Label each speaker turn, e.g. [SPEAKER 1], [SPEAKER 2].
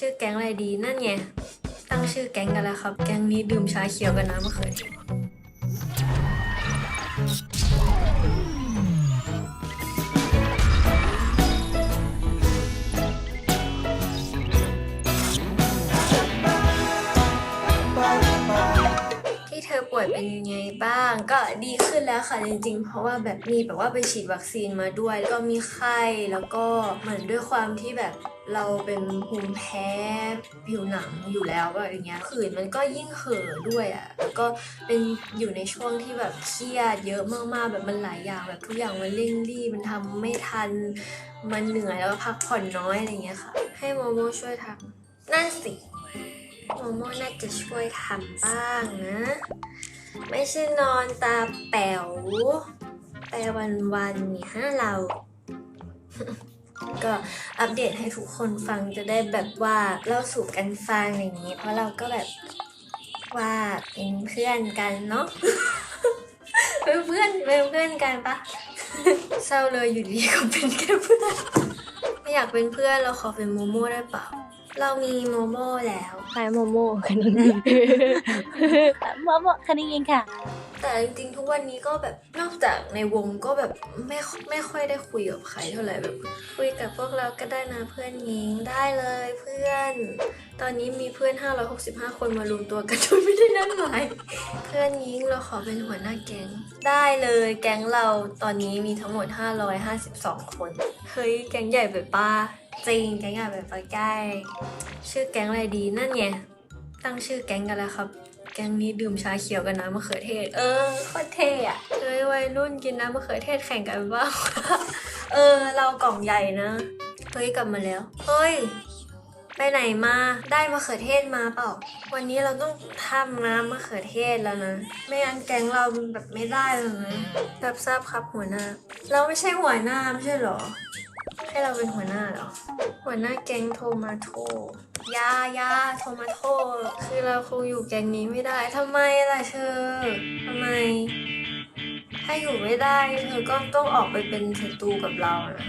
[SPEAKER 1] ชื่อแก๊งอะไรดีนั่นไงตั้งชื่อแก๊งกันแล้วครับ แก๊งนี้ดื่มชาเขียวกันน้ำมะเขือเทศ ป่วยเป็นยังไงบ้าง ก็ดีขึ้นแล้วค่ะจริงๆ เพราะว่าแบบมีแบบว่าไปฉีดวัคซีนมาด้วยแล้วก็มีไข้แล้วก็เหมือนด้วยความที่แบบเราเป็นภูมิแพ้ผิวหนังอยู่แล้วแบบอย่างเงี้ยขื่นมันก็ยิ่งเห่อด้วยอะ่ะแล้วก็เป็นอยู่ในช่วงที่แบบเครียดเยอะมากๆแบบมันหลายอย่างแบบทุกอย่างมันเร่งรีบมันทำไม่ทัน มันเหนื่อยแล้วก็พักผ่อนน้อยอะไรเงี้ยค่ะ ให้โมโมช่วยทำนั่นสิ โมโม่น่าจะช่วยทำบ้างนะ ไม่ใช่นอนตาแป๋วไปวันๆเนี่ยเรา ก็อัปเดตให้ทุกคนฟังจะได้แบบว่าเล่าสู่กันฟังอย่างนี้ เพราะเราก็แบบว่าเป็นเพื่อนกันเนาะเป็นเพื่อนเป็นเพื่อนกันปะเศร้าเลยอยู่ดีก็เป็นแค่เพื่อนไม่อยากเป็นเพื่อนเราขอเป็นโมโม่ได้เปล่า เรามีโมโม่แล้ว
[SPEAKER 2] คล้ายโมโม่คันนี้โมโม่คันนี้เองค่ะ
[SPEAKER 1] แต่จริงๆทุกวันนี้ก็แบบนอกจากในวงก็แบบไม่ไม่ค่อยได้คุยกับใครเท่าไหร่แบบ คุยกับพวกเราก็ได้นะเพื่อนยิงได้เลยเพื่อน ตอนนี้มีเพื่อน 565 คนมารวมตัวกันโดยไม่ได้นัดหมายเพื่อนยิงเราขอเป็นหัวหน้าแก๊งได้เลยแก๊งเราตอนนี้มีทั้งหมด 552 คนเฮ้ยแก๊งใหญ่ไปป้า จริงแก๊งใหญ่ไปใกล้ ชื่อแก๊งอะไรดีนั่นไงตั้งชื่อแก๊งกันแล้วครับ แก๊งนี้ดื่มชาเขียวกับน้ำมะเขือเทศ เออโคตรเท่อะเฮ้ยวัยรุ่นกินน้ำมะเขือเทศแข่งกันบ้างเออ เรากล่องใหญ่นะเฮ้ยกลับมาแล้วเฮ้ยไปไหนมาได้มะเขือเทศมาเปล่า วันนี้เราต้องทำน้ำมะเขือเทศแล้วนะ ไม่งั้นแก๊งเราแบบไม่ได้เลยนะรับทราบครับหัวหน้า เราไม่ใช่หัวหน้าไม่ใช่หรอ ให้เราเป็นหัวหน้าเหรอ หัวหน้าแก๊งโทมาโทยายาโทมาโทคือเราคงอยู่แก๊งนี้ไม่ได้ทำไมล่ะเธอทำไม ถ้าอยู่ไม่ได้เธอก็ต้องออกไปเป็นศัตรูกับเรานะ